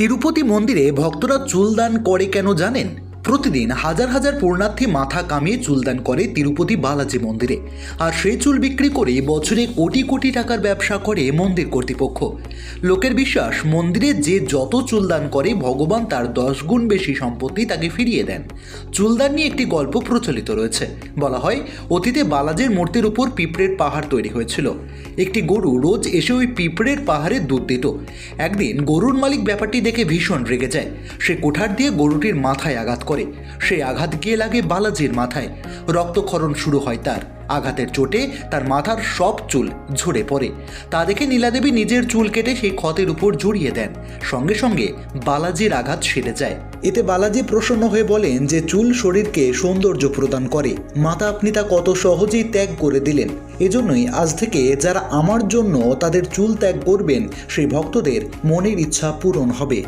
তিরুপতি মন্দিরে ভক্তরা চুলদান করে কেন জানেন? প্রতিদিন হাজার হাজার পূর্ণার্থী মাথা কামিয়ে চুলদান করে তিরুপতি বালাজি মন্দিরে। আর সেই চুল বিক্রি করে বছরে কোটি কোটি টাকার ব্যবসা করে মন্দির কর্তৃপক্ষ। লোকের বিশ্বাস, মন্দিরে যে যত চুলদান করে, ভগবান তার দশ গুণ বেশি সম্পত্তি তাকে ফিরিয়ে দেন। চুলদান নিয়ে একটি গল্প প্রচলিত রয়েছে। বলা হয়, অতীতে বালাজির মূর্তির উপর পিঁপড়ের পাহাড় তৈরি হয়েছিল। একটি গরু রোজ এসে ওই পিঁপড়ের পাহাড়ে দুধ দিত। একদিন গরুর মালিক ব্যাপারটি দেখে ভীষণ রেগে যায়। সে কোঠার দিয়ে গরুটির মাথায় আঘাত করে। সেই আঘাত গিয়ে লাগে বালাজির মাথায়। রক্তক্ষরণ শুরু হয় তার। আঘাতের চোটে তার মাথার সব চুল ঝরে পড়ে। তা দেখে নীলাদেবী নিজের চুল কেটে সেই ক্ষতের উপর জড়িয়ে দেন। সঙ্গে সঙ্গে বালাজির আঘাত সেরে যায়। এতে বালাজি প্রসন্ন হয়ে বলেন যে চুল শরীরকে সৌন্দর্য প্রদান করে। মাতা আপনি তা কত সহজেই ত্যাগ করে দিলেন। এজন্যই আজ থেকে যারা আমার জন্য তাদের চুল ত্যাগ করবেন, সেই ভক্তদের মনের ইচ্ছা পূরণ হবে।